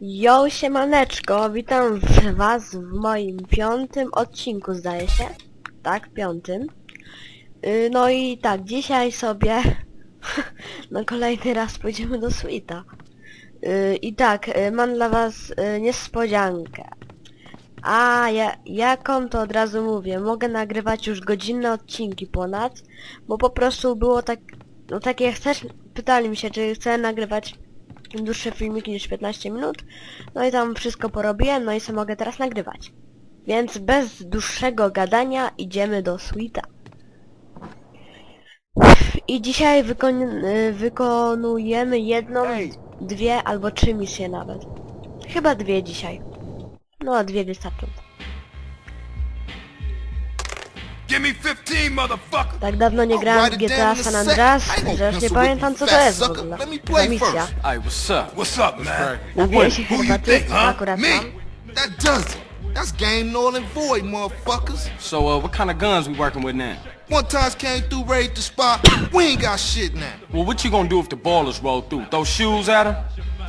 Yo, siemaneczko, witam was w moim piątym odcinku, zdaje się. Tak, piątym. Y, No i tak, dzisiaj sobie na kolejny raz pójdziemy do Sweeta. Y, I tak, y, mam dla was niespodziankę. A, ja, jaką to od razu mówię, mogę nagrywać już godzinne odcinki ponad, bo po prostu było tak, no tak jak chcesz, pytali mi się, czy chcę nagrywać dłuższe filmiki niż 15 minut. No i tam wszystko porobiłem, no i sobie mogę teraz nagrywać. Więc bez dłuższego gadania idziemy do Sweeta. I dzisiaj wykon y, wykonujemy jedną, dwie albo trzy misje nawet. Chyba dwie dzisiaj. No, a dwie wystarczą. Tak dawno nie grałem w GTA San Andreas, że już nie pamiętam co to jest w ogóle. Ta misja. Napiję się herbaty, akurat mam. That does it. That's game null and void, motherfuckers. So, uh, what kind of guns we working with now? One times came through, raided the spot. We ain't got shit now. Well, what you gonna do if the ballers roll through? Throw shoes at 'em?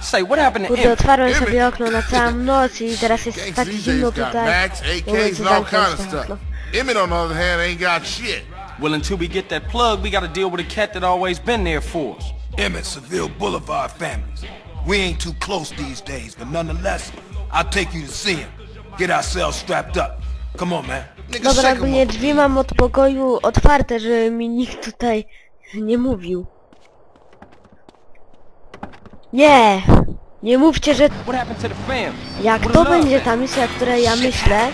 Say, what happened to Kurde, otwarłem sobie okno na całą noc i teraz jest tak these zimno days got tutaj. Max, Mówię, AKs, co zamknąć kind of to stuff. okno. Emmett, on the other hand, ain't got shit. Well, until we get that plug, we gotta deal with a cat that always been there for us. Emmett, Seville Boulevard families. We ain't too close these days, but nonetheless, I'll take you to see him. Get ourselves strapped up. Come on, man. Nigga, Dobra, shake 'em ogólnie up. drzwi mam od pokoju otwarte, żeby mi nikt tutaj nie mówił. Nie! Nie mówcie, że What happened to the jak What to będzie ta misja, której ja myślę,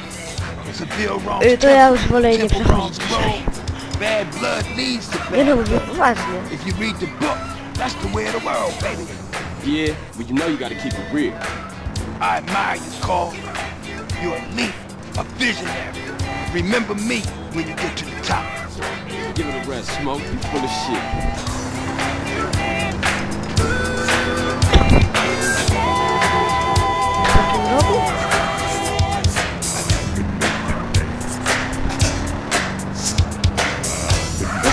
Seville wrongs y, to ja temple. już wolę jej nie Temple przechodzić wrongs dzisiaj. road. Bad blood leads to Nie no, bad mówię blood. poważnie. If you read the book, that's the way of the world, baby. Yeah, but you know you gotta keep it real. I admire you, Carl. You're a leader, a visionary. Remember me when you get to the top. Give it a rest, Smoke. You full of shit. Co tu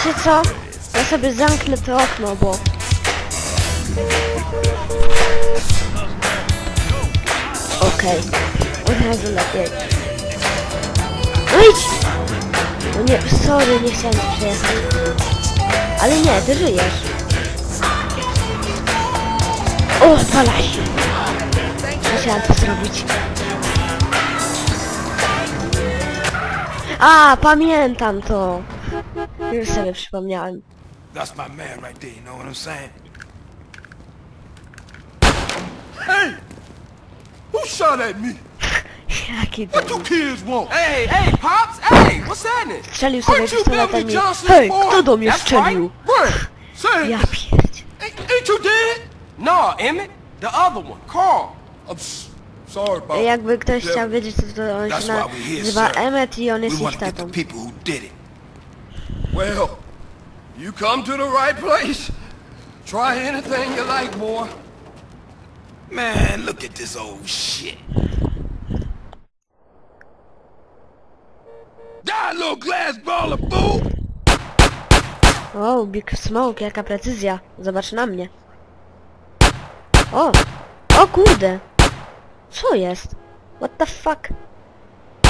Wiecie co? Ja sobie zamknę to okno, bo... Okej. Od razu lepiej. No! No nie, sorry, nie chciałem ci przejechać. Ale nie, ty żyjesz. O, odpala się. Musiałam to zrobić. A, pamiętam to. Już sobie przypomniałem. That's my man right there, you know what I'm saying? Who shot at me? Jaki What to... you kids want? Hey, hey, Pops! Hey, what's happening? Strzelił sobie Aren't you Beverly i... Johnson's Hej, boy? kto do mnie That's strzelił? Where? Say, Ja pierdzie. ain't, ain't you dead? No, Emmett. The other one, Carl. I'm s- sorry about Jakby ktoś chciał wiedzieć, co to on That's się why we're here, nazywa sir. Emmet i on We jest want to get the istotą. people who did it. Well, you come to the right place. Try anything you like, boy. Man, look at this old shit. Die, little glass ball of fool! O, Big Smoke, jaka precyzja. Zobacz na mnie. O! O kurde! Co jest? What the fuck?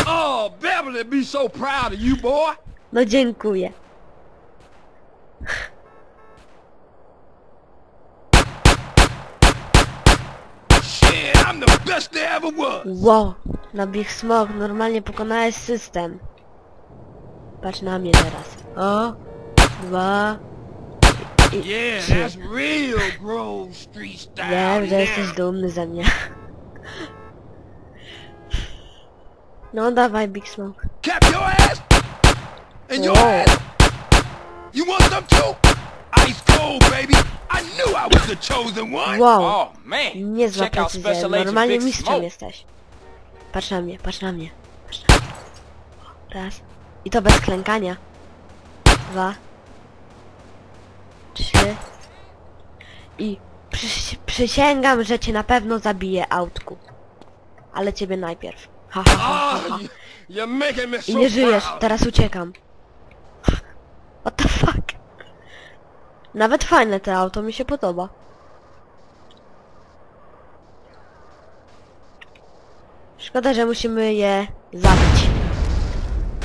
Oh, Beverly be so proud of you, boy. No dziękuję. Shit, I'm the best there ever was. Wow, na Big Smoke normalnie pokonałeś system. Patrz na mnie teraz. O, dwa, i, Yeah, trzy. that's real Grove Street style. Wiem, że jesteś dumny ze mnie. No dawaj Big Smoke. Cap your ass and your Wow. ass. You want some too? Ice cold, baby. I knew I was the chosen one. Wow, Oh, man. niezła Check out precyzja. Special Agent Normalnie Big mistrzem Smoke. jesteś. Patrz na mnie, patrz na mnie. Patrz na mnie. O, Raz. I to bez klękania. Dwa. Trzy. I przysięgam, że cię na pewno zabiję autku. Ale ciebie najpierw. Ha, ha, ha, ha, ha. Oh, you, you're making me I nie żyjesz, proud. teraz uciekam. What the fuck? Nawet fajne to auto, mi się podoba. Szkoda, że musimy je zabić.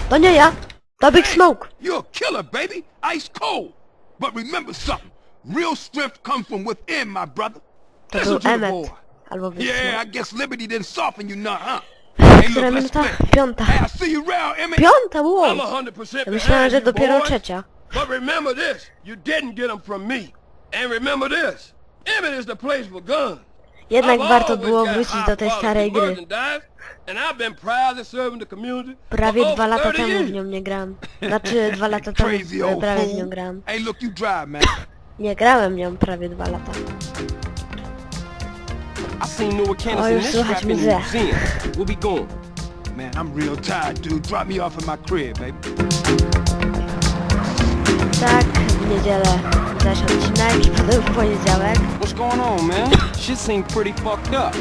To nie ja! To Big Smoke! You're a killer, baby. Ice cold. But remember something. Real strength comes from within, my brother. To Listen był Emmet. Albo Big Yeah, Smoke. I guess Liberty didn't soften you none, huh? Która minuta? Piąta. Piąta, wow! Ja myślałem, że dopiero trzecia. But remember this, you didn't get them from me. And remember this, Emmett is the place for guns. Jednak warto było wrócić do tej starej gry. Prawie dwa lata 30 temu w nią nie grałem. Znaczy dwa lata temu prawie w nią man. Nie grałem nią prawie dwa lata. We'll be going. Man, I'm real tired, dude. Drop me off at my crib, baby. Tak, w niedzielę zaś odcinek w poniedziałek. What's going on, man? Shit seemed pretty fucked up.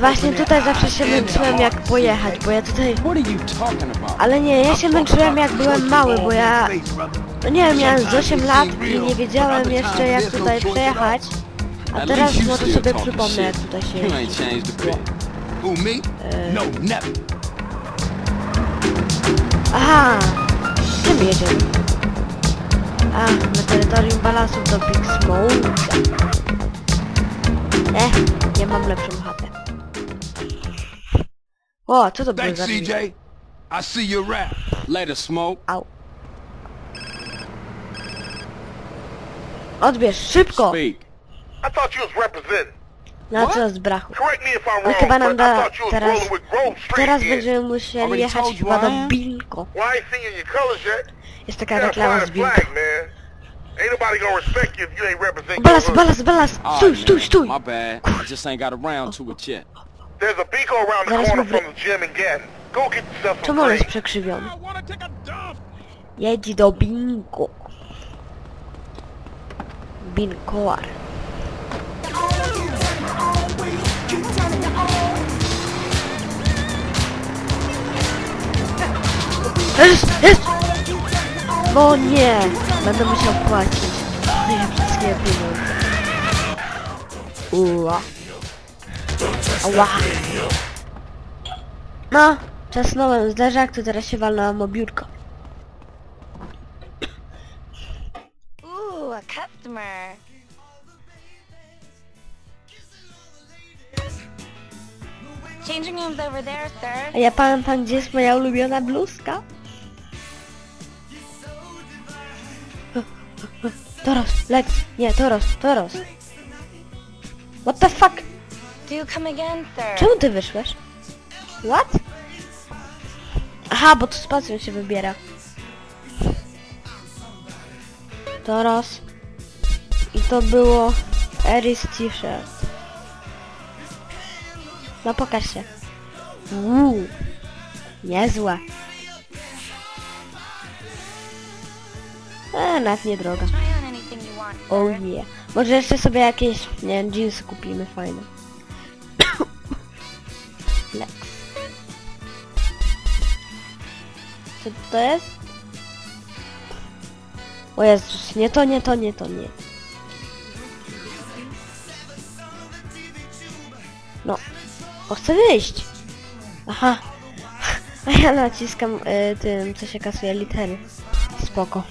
Właśnie tutaj zawsze się męczyłem jak pojechać, bo ja tutaj... Ale nie, ja się męczyłem jak byłem mały, bo ja... No nie wiem, miałem z 8 lat i nie wiedziałem jeszcze jak tutaj przejechać. A teraz może sobie przypomnę jak tutaj się jeździ. me? No. Aha! Czym jedziemy? A, na terytorium balasów do Big Smoke. Eh, nie mam lepszą chatę. O, co to było Thanks, za? CJ. I see you around. Later, Smoke. Au. Odbierz, szybko! Speak. I thought you was representing. Na co z brachu? Correct me if I'm wrong, chyba nam but I da thought you was teraz... rolling with Grove Street Teraz again. będziemy musieli jechać chyba I do am. Jest taka reklama z the Binko. flag, man. Ain't nobody gonna respect you if you ain't representing Balas, balas, balas! Stój, stój, stój! My bad. I just ain't got around to it yet. There's a Beaco around the corner from the gym Gatton. Go get yourself some Czemu on jest przekrzywiony? I wanna take a dump. Jedź do Binko. Binkoar. No nie! Będę musiał płacić. Wszystkie pieniądze. Ua. Ała. No, czasnąłem zderzak, to teraz się walnęłam o biurko. Ooh, a customer. Changing rooms over there, sir. A ja pamiętam, gdzie jest moja ulubiona bluzka? Toros, Lex, nie, Toros, Toros. What the fuck? Do come again, sir. Czemu ty wyszłeś? What? Aha, bo tu spacją się wybiera. Toros. I to było Eris T-shirt. No pokaż się. Uuu. Niezłe. E, nawet nie droga. Oh yeah. Może jeszcze sobie jakieś, nie wiem, jeansy kupimy fajne. Lex. Co to jest? O Jezus, nie to, nie to, nie to, nie. No. O, chcę wyjść. Aha. A ja naciskam y, tym, co się kasuje litery. Spoko.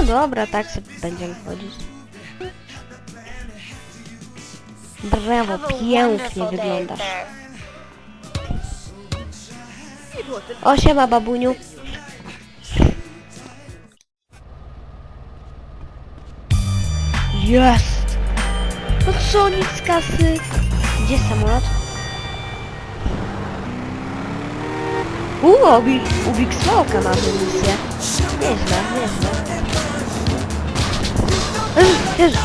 No dobra, tak sobie będziemy chodzić. Brawo, pięknie wyglądasz. O, siema babuniu. Jest! No co, nic z kasy? Gdzie jest samolot? Uuu, u Big, u Big Smoke'a mamy misję. Nieźle, nieźle. Jezu.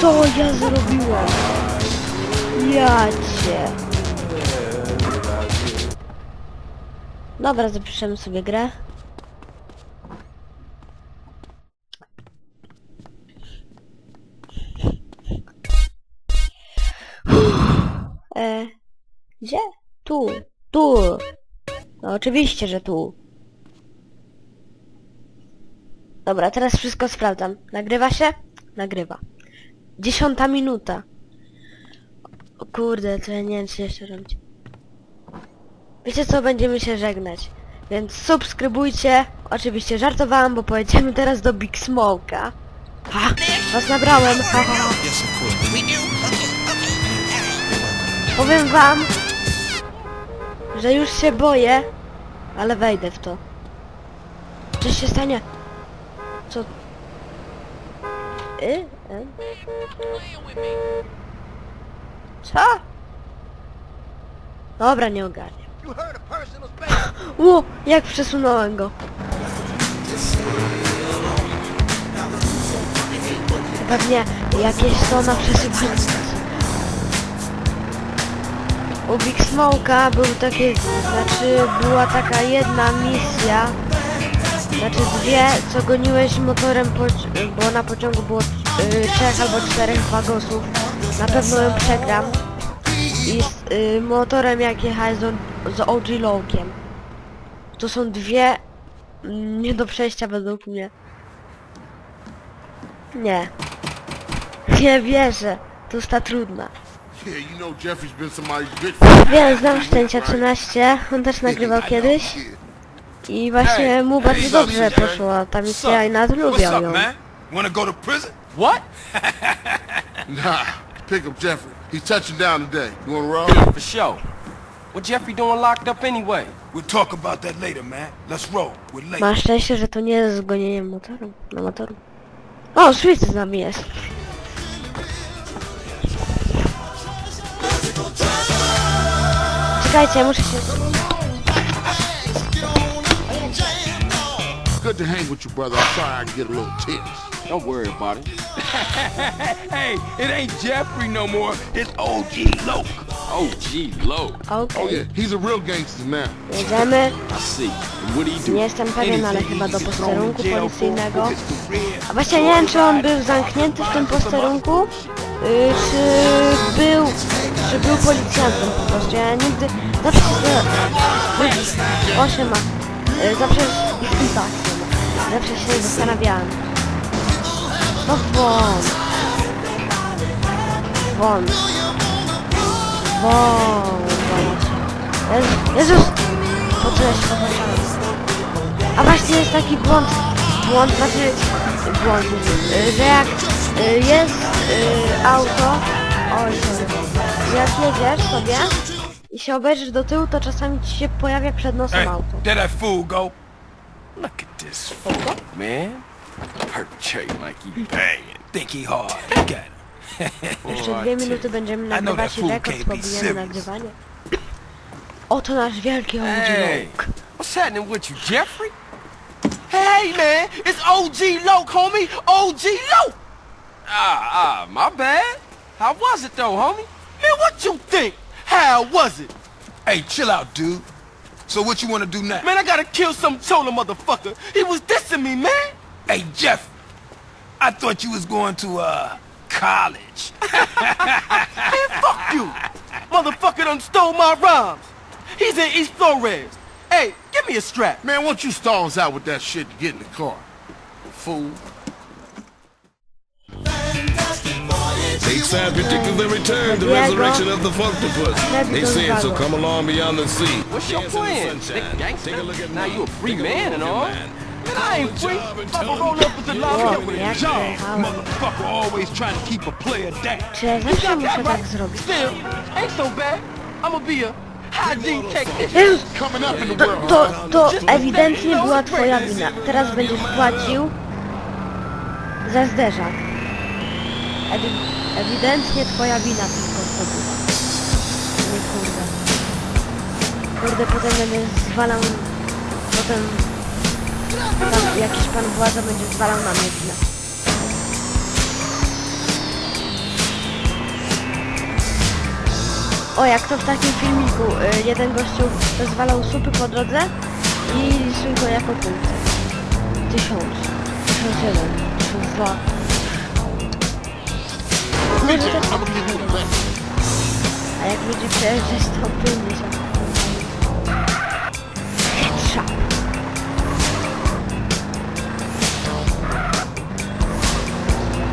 Co ja zrobiłem? Ja cię. Dobra, zapiszemy sobie grę. E, gdzie? Tu, tu. No oczywiście, że tu. Dobra, teraz wszystko sprawdzam. Nagrywa się? Nagrywa. Dziesiąta minuta. O kurde, to ja nie wiem, czy jeszcze robić. Wiecie co, będziemy się żegnać. Więc subskrybujcie. Oczywiście żartowałam, bo pojedziemy teraz do Big Smoke'a. Ha! Was nabrałem. Ha, ha. Powiem wam, że już się boję, ale wejdę w to. Coś się stanie. Co? Y? Y? Co? Dobra, nie ogarniam. Ło, jak przesunąłem go. Pewnie jakieś są na przesuwanie. U Big Smoke'a był takie, znaczy była taka jedna misja, znaczy dwie, co goniłeś motorem, bo na pociągu było y, trzech albo czterech wagosów. Na pewno ją przegram. I z y, motorem jak jechałeś z, z OG Lowkiem. To są dwie mm, nie do przejścia według mnie. Nie. Nie wierzę. To jest ta trudna. Wiem, znam Szczęcia 13, on też nagrywał kiedyś i właśnie mu bardzo dobrze poszła ta misja i nawet What's lubiał up, ją. man? Wanna go to prison? What? Nah, pick up Jeffrey. He's touching down today. You wanna roll? For sure. What Jeffrey doing locked up anyway? We'll talk about that later, man. Let's roll. We're late. Masz szczęście, że to nie jest zgonieniem motoru, na motoru. O, Swift z nami jest. Czekajcie, muszę się... Good to hang with you, brother. I'm sorry I get a little tense. Don't worry about it. hey, it ain't Jeffrey no more. It's OG Loke. Gee, low. Okej, Oh yeah, he's a real gangster now. jedziemy. I see. And what do you do? Nie jestem pewien, ale chyba do posterunku policyjnego. A właśnie nie wiem, czy on był zamknięty w tym posterunku, y, czy był, czy był policjantem po prostu. Ja nigdy, zawsze się, osiem ma, y, zawsze, tak, zawsze się zastanawiałem. No won, won, won, Jezus, Jezus, po co ja się popatrzałem? A właśnie jest taki błąd, błąd, znaczy błąd, że jak y, jest y, auto, oj jak jedziesz sobie i się obejrzysz do tyłu, to czasami ci się pojawia przed nosem auto. there that fool go. Look at this fool, man. Perpetrate like he banging. Think he hard. Look at him. Jeszcze dwie minuty będziemy know that i fool rekord can't be pobijemy serious. nagrywanie. Oto nasz wielki Hey, what's happening with you, Jeffrey? Hey, man, it's OG Loke, homie. OG Loke. Ah, ah, my bad. How was it though, homie? Man, what you think? How was it? Hey, chill out, dude. So what you wanna do now? Man, I gotta kill some chola motherfucker. He was dissing me, man. Hey, Jeff. I thought you was going to, uh, college. Man, fuck you. Motherfucker done stole my rhymes. He's in East Flores. Hey, give me a strap. Man, why don't you stall us out with that shit to get in the car? Fool. Stateside predicted the return, the resurrection of the Funkdopus. They said so. Come along beyond the sea. What's your plan? sunshine. Big gangster? Take a look at Now you a free man and all. man. I ain't free. Papa roll up with the lobby with a job. Motherfucker always trying to keep a player down. Zawsze muszę tak zrobić? Still, ain't so bad. I'ma be a hygiene technician. Jezus, Coming up in the to, to, to ewidentnie była twoja wina. Teraz będziesz płacił za zderzak. Ewi ewidentnie twoja wina tylko to była. Nie kurde. Kurde, potem będę zwalał... Potem... Pan, jakiś pan władza będzie zwalał na mnie winę. O, jak to w takim filmiku, y, jeden gościu zwalał supy po drodze i liczył go jako punkty. Tysiąc, tysiąc jeden, tysiąc dwa. Też tak A jak ludzie przejeżdżać, to 50. Headshot.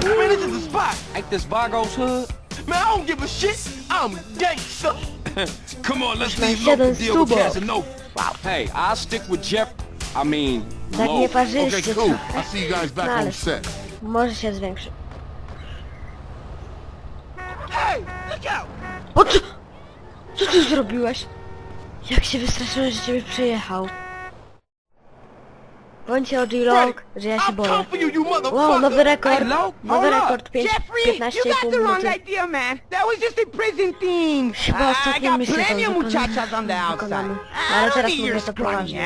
Man, this is a spot. Ain't this Vargo's hood? Man, I don't give a shit. I'm gangster. Come on, let's leave jeden local deal with. Casanova. Hey, I'll stick with Jeff. I mean, Tak nie Low. Okay, cool. trochę. I'll see you guys back on set. może się. Co ty zrobiłeś? Jak się wystraszyłem, że ciebie przejechał. Bądźcie od Log, że ja się boję. Wow, nowy rekord. Nowy rekord 5, Jeffrey, 15 you got the wrong minuty. Chyba I ostatnią got misję tą plenty of wykonamy- Ale teraz mówię to poważnie.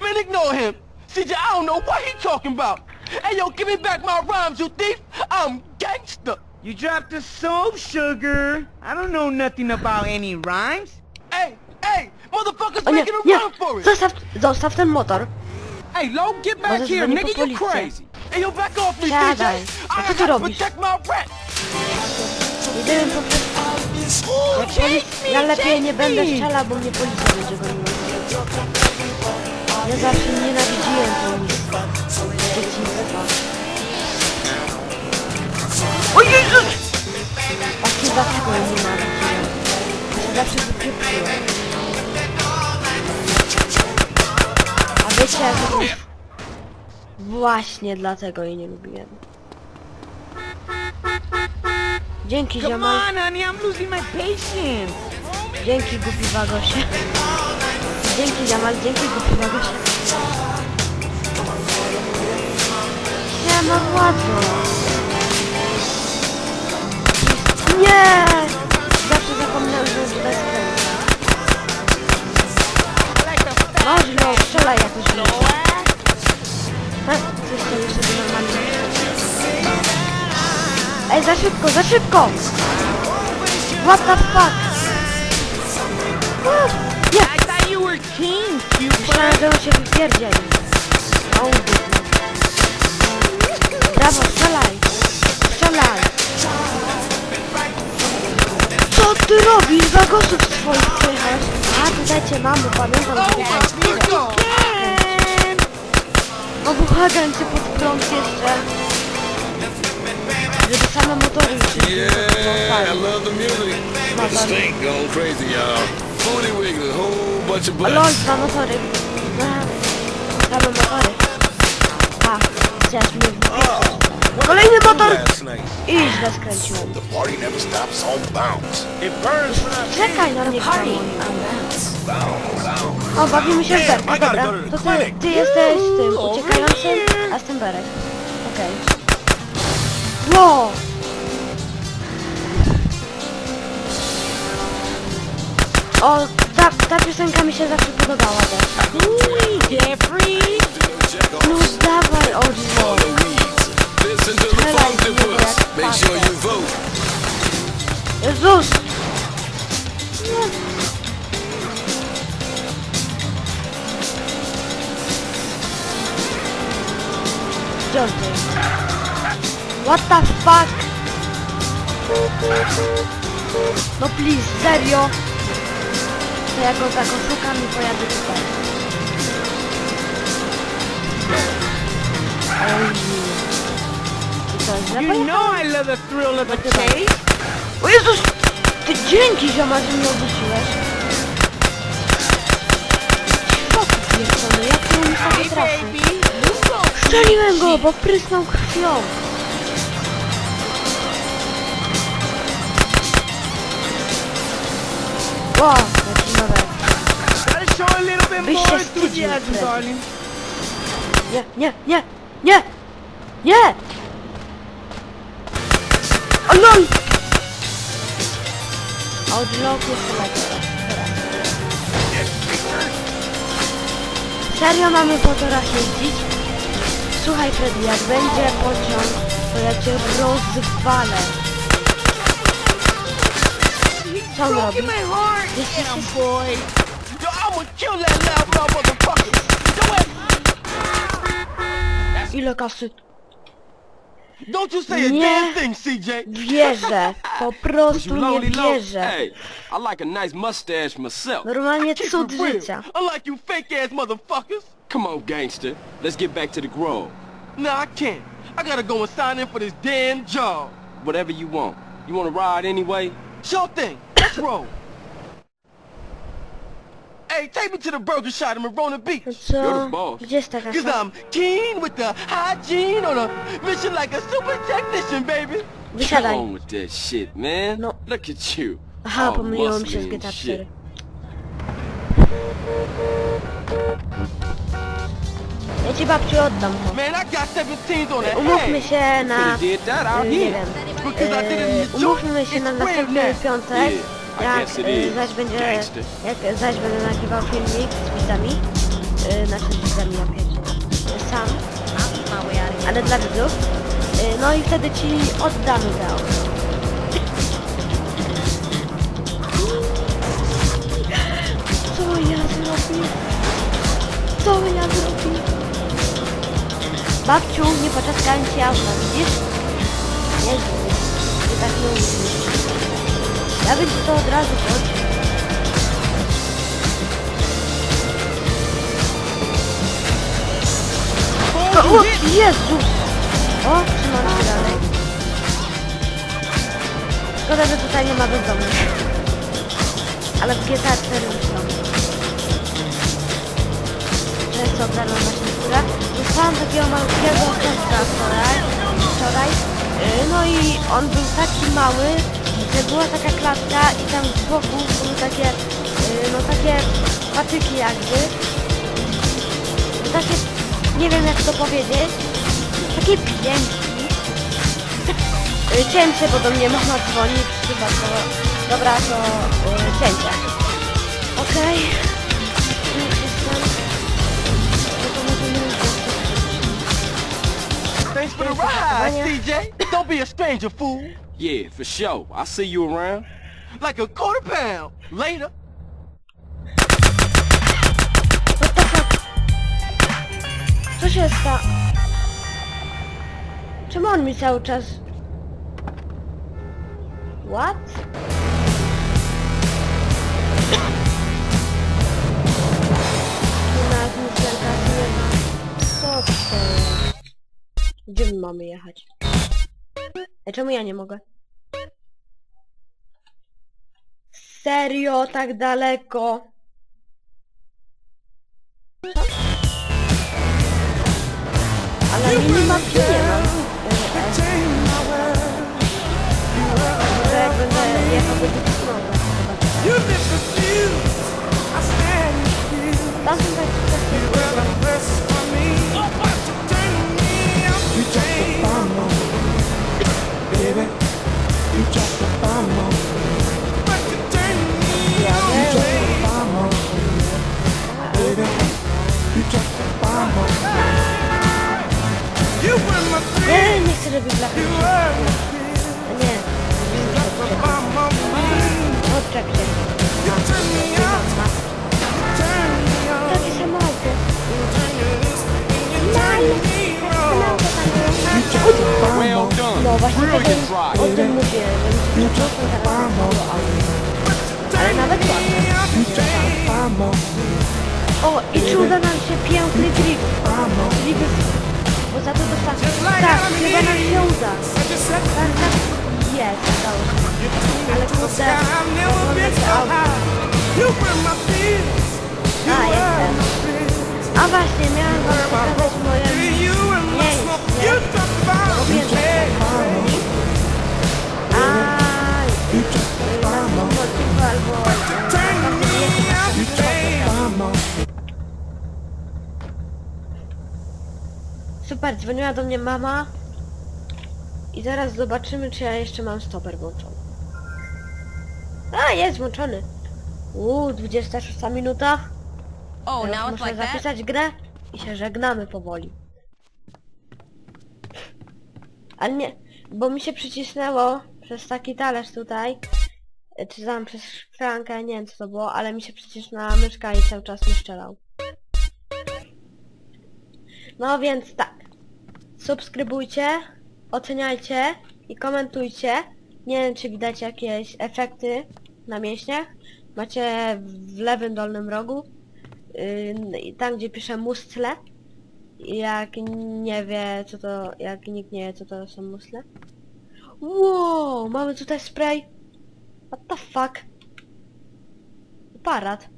Man, ignore him. CJ, I don't know what he talking about. Hey, yo, give me back my rhymes, you thief. I'm gangster. You dropped the soap, sugar. I don't know nothing about any rhymes. Hey, hey, motherfuckers O nie, making a nie! run for it. Zostaw, zostaw ten motor. Hey, Low, get back Możesz here, nigga, po you policję. crazy. Hey, yo, back off me, Siadaj. CJ. A co I ty gotta robisz? protect my rep. Ja lepiej nie będę strzelał, bo mnie policja będzie goniła. Ja zawsze nienawidziłem policji. Dzieciństwa. O Jezus! Właśnie dlatego jej nienawidziłem. Ja się zawsze wypieprzyłem. A wiecie jak to? Właśnie dlatego jej nie lubiłem. Dzięki Come ziomal. on, honey, I'm losing my patience. Dzięki głupi Wagosie. Dzięki Jamal, dzięki głupi Wagosie. Siema Władzo. Nie! Szybko, za! What the fuck? Nie! I thought you were king, cute Myślałem, że on się wypierdzieli. O. Brawo, strzelaj! Strzelaj! Co ty robisz? Wagosów swoich przejechałeś. A, tutaj cię mamy, pamiętam, że tutaj O, błagam cię pod prąd jeszcze. Żeby same motory już nie Yeah, I love the music. But the Motor. stink going crazy, y'all. Booty wiggling, whole bunch of O, lol, dwa motory. Same motory. A, wypieprzyć. Kolejny motor! I źle skręciłem. The party never stops on bounce. It burns when I Czekaj na mnie, Party O, bawimy się w berka, dobra. To ty, ty jesteś tym uciekającym, a z tym berek. Okej. O, ta, ta piosenka mi się zawsze podobała też. Jeffrey. No dawaj, o all Jezu. the weeds. Listen to the Smell funk like that you, puts. that Make sure fucker. you vote. Jezus! Gdzie on jest? What the fuck? No please, serio? To ja go tak oszukam i pojadę tutaj. To źle You know I love the thrill of chase. O Jezus! Ty dzięki zioma, że mnie. Foku pierdolony, jak ty trasy? baby. You go. Strzeliłem go, bo prysnął krwią. Jaki nowe. Gotta show a little bit Byś more się wstydził, enthusiasm, Fred. darling. Nie, nie, nie, nie! Nie! O lol! Odlok jeszcze lepiej. Serio mamy po torach jeździć? Słuchaj Freddy, jak będzie pociąg, to ja cię rozwalę. Co on robi? Broken my heart. Jest, Get jest, 'em, jest. boy. Yo, I'ma kill that loud mouth motherfucker. Yo, hey, Ile kasy? don't you say a Nie. damn thing, CJ. Wierzę. Po Was prostu you nie lonely, low? wierzę. Hey, I like a nice mustache myself. Normalnie Keep cud it real. życia. Unlike you fake ass motherfuckers. Come on, gangster. Let's get back to the grove. Nah, I can't. I gotta go and sign in for this damn job. whatever you want. You wanna ride anyway? Sure thing. Roll. Hey, take me to the burger shot in Marona Beach. You're the boss. Gdzie jest ta Cause? I'm keen with the hygiene on a mission like a super technician, baby. Come Wysiadaj. on with that shit, man. No. Look at you. Aha, pomyliłam muscly się z GTA shit. 4. Ja ci babciu oddam to. Man, I got 17s on the Umówmy się na... Could've did that out y, Nie wiem. Yy, umówmy się na następny piątek. I Jak is. zaś będzie... Jak zaś będę nagrywał filmik z widzami. Yy, znaczy z widzami, ja pierdzielę. Sam. Ale dla widzów. Yy, no i wtedy ci oddamy te auto. Co ja zrobię? Co ja zrobię? Babciu, nie poczaskałem ci auta, widzisz? Jezu, ty tak nie umiesz. Ja bym to od razu powiedział. O, Jezus! O, trzymam się dalej. Szkoda, że tutaj nie ma bezdomnych. Ale w GTA 4 już są. To jest obrana właśnie skóra. Dostałam takiego malutkiego kostka wczoraj. wczoraj. Yy, No i on był taki mały, z boku były takie, yy, no takie patyki jakby. No takie, nie wiem jak to powiedzieć. Takie piękki. Yy, Cięcie, bo do mnie mama dzwoni, chyba to... Dobra, to yy, cięcie. Okej. Już Thanks for the ride, CJ. Don't be a stranger, fool. Yeah, for sure. I'll see you around. Like a quarter pound. Later. Co się sta... Czemu on mi cały czas... What? Gdzie my mamy jechać? Ej, czemu ja nie mogę? Serio, tak daleko? Ale nie. Może jak będę jechał do chcę, żeby blachy A nie. Odczekaj. No właśnie Brilliant tego, drive. o tym mówię, że mi się nie czuł teraz mało auto. Ale nawet ładne. O, i czuda nam się piękny grip. Grip Bo za to dostałem. Tak, chyba nam się uda. Tak, tak. Jest, udało się. Ale kurde, oglądać auto. A, jestem. A właśnie, miałem wam pokazać moje Super, dzwoniła do mnie mama. I zaraz zobaczymy, czy ja jeszcze mam stoper włączony. A, jest włączony. Uuu, 26 minuta. Oh, Teraz now muszę like that? zapisać grę i się żegnamy powoli. Ale nie, bo mi się przycisnęło przez taki talerz tutaj, e, czy tam przez szklankę, nie wiem co to było, ale mi się przycisnęła myszka i cały czas mi strzelał. No więc tak. Subskrybujcie, oceniajcie i komentujcie. Nie wiem czy widać jakieś efekty na mięśniach. Macie w lewym dolnym rogu. Yy, tam gdzie piszę muscle. Jak nie wie co to, jak nikt nie wie co to są muscle. Wow, mamy tutaj spray. What the fuck? Aparat.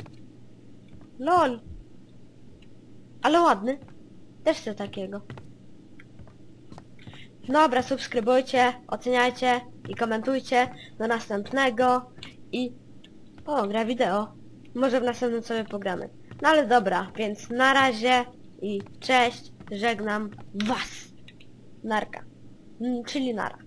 Lol. Ale ładny. Też chcę takiego. Dobra, subskrybujcie, oceniajcie i komentujcie do następnego i... O, gra wideo. Może w następnym sobie pogramy. No ale dobra, więc na razie i cześć, żegnam was. Narka. Mm, Czyli nara.